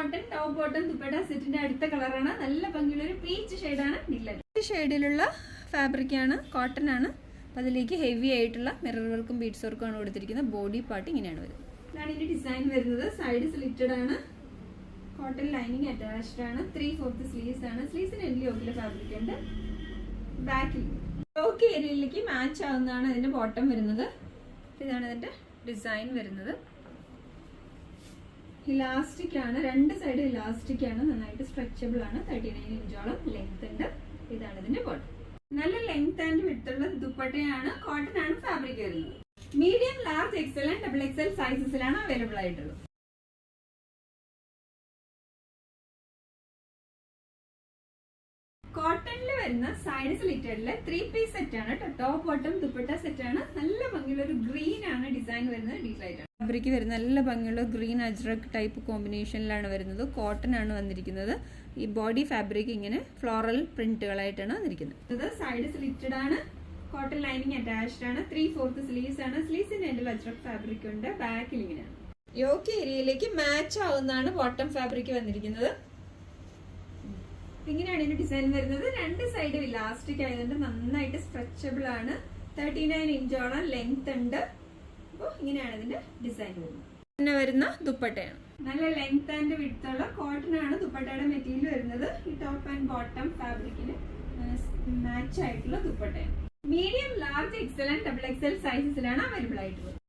Cotton top cotton dupatta സെറ്റിന്റെ അടുത്ത കളറാണ് നല്ല ഭംഗിയുള്ള ഒരു പീച്ച് ഷെയ്ഡാണ് ഈ ഷെയ്ഡിലുള്ള ഫാബ്രിക് ആണ് കോട്ടൺ ആണ്. അപ്പൊ അതിലേക്ക് ഹെവി ആയിട്ടുള്ള മിറർ വർക്കും ബീഡ്സ് വർക്കും ആണ് കൊടുത്തിരിക്കുന്നത്. ബോഡി പാർട്ട് ഇങ്ങനെയാണ് വരുന്നത്. ഇതാണ് ഇതിന്റെ ഡിസൈൻ വരുന്നത്. സൈഡ് സ്ലിറ്റഡ് ആണ്. കോട്ടൺ ലൈനിങ് അറ്റാച്ച്ഡ് ആണ്. ത്രീ ഫോർത്ത് സ്ലീവ്സ് ആണ്. സ്ലീവ്സിന് എല്ലി യോക്കിലെ ഫാബ്രിക് ഉണ്ട്. ബാക്കിൽ ടോക്ക് ഏരിയയിലേക്ക് മാച്ച് ആവുന്നതാണ് അതിന്റെ ബോട്ടം വരുന്നത്. ഇതാണ് ഇതിന്റെ ഡിസൈൻ വരുന്നത്. ഇലാസ്റ്റിക് ആണ്. രണ്ട് സൈഡ് ഇലാസ്റ്റിക് ആണ്. നന്നായിട്ട് സ്ട്രെച്ചബിൾ ആണ്. തേർട്ടി നയൻ ഇഞ്ചോളം ലെങ്ത് ഉണ്ട്. ഇതാണ് ഇതിന്റെ ബോട്ടം നല്ല ലെങ്ത് ആൻഡ് വിട്ടുള്ള ദുപ്പട്ടയാണ് കോട്ടൺ ആണ് ഫാബ്രിക് വരുന്നത്. Medium large XL and double XL സൈസസിലാണ് available ആയിട്ടുള്ളത്. കോട്ടണിൽ വരുന്ന സൈഡ് സ്ലിറ്റഡിലെ ത്രീ പീസ് സെറ്റ് ആണ്. ടോപ്പ് ബോട്ടം ദുപ്പട്ട സെറ്റ് ആണ്. നല്ല ഭംഗിയുള്ള ഒരു ഗ്രീൻ ആണ് ഡിസൈൻ വരുന്നത്. ഡീസൈറ്റ് ഫാബ്രിക് വരുന്ന നല്ല ഭംഗിയുള്ള ഗ്രീൻ അജ്രക് ടൈപ്പ് കോമ്പിനേഷനിലാണ് വരുന്നത്. കോട്ടൺ ആണ് വന്നിരിക്കുന്നത്. ഈ ബോഡി ഫാബ്രിക് ഇങ്ങനെ ഫ്ലോറൽ പ്രിന്റുകളായിട്ടാണ് വന്നിരിക്കുന്നത്. സൈഡ് സ്ലിറ്റഡ് ആണ്. കോട്ടൺ ലൈനിങ് അറ്റാച്ച്ഡ് ആണ്. ത്രീ ഫോർത്ത് സ്ലീവ്സ് ആണ്. സ്ലീവ്സിന്റെ എൻഡിൽ അജ്രക് ഫാബ്രിക് ഉണ്ട്. ബാക്കിൽ ഇങ്ങനെയാണ്. യോക്ക് ഏരിയയിലേക്ക് മാച്ച് ആവുന്നതാണ് ബോട്ടം ഫാബ്രിക് വന്നിരിക്കുന്നത്. ഇങ്ങനെയാണ് ഇതിന്റെ ഡിസൈൻ വരുന്നത്. രണ്ട് സൈഡും ഇലാസ്റ്റിക് ആയതുകൊണ്ട് നന്നായിട്ട് സ്ട്രെച്ചബിൾ ആണ്. തേർട്ടി നയൻ ഇഞ്ചോളം ലെങ്ത് ഉണ്ട്. അപ്പോൾ ഇങ്ങനെയാണ് ഇതിന്റെ ഡിസൈൻ വരുന്നത്. പിന്നെ വരുന്ന ദുപ്പട്ടയാണ്. നല്ല ലെങ്ത് ആൻഡ് വിടുത്തുള്ള കോട്ടൺ ആണ് ദുപ്പട്ടയുടെ മെറ്റീരിയൽ വരുന്നത്. ഈ ടോപ്പ് ആൻഡ് ബോട്ടം ഫാബ്രിക്കിന് മാച്ച് ആയിട്ടുള്ള ദുപ്പട്ടയാണ്. Medium large XL and double XL സൈസസിലാണ് available ആയിട്ടുള്ളത്.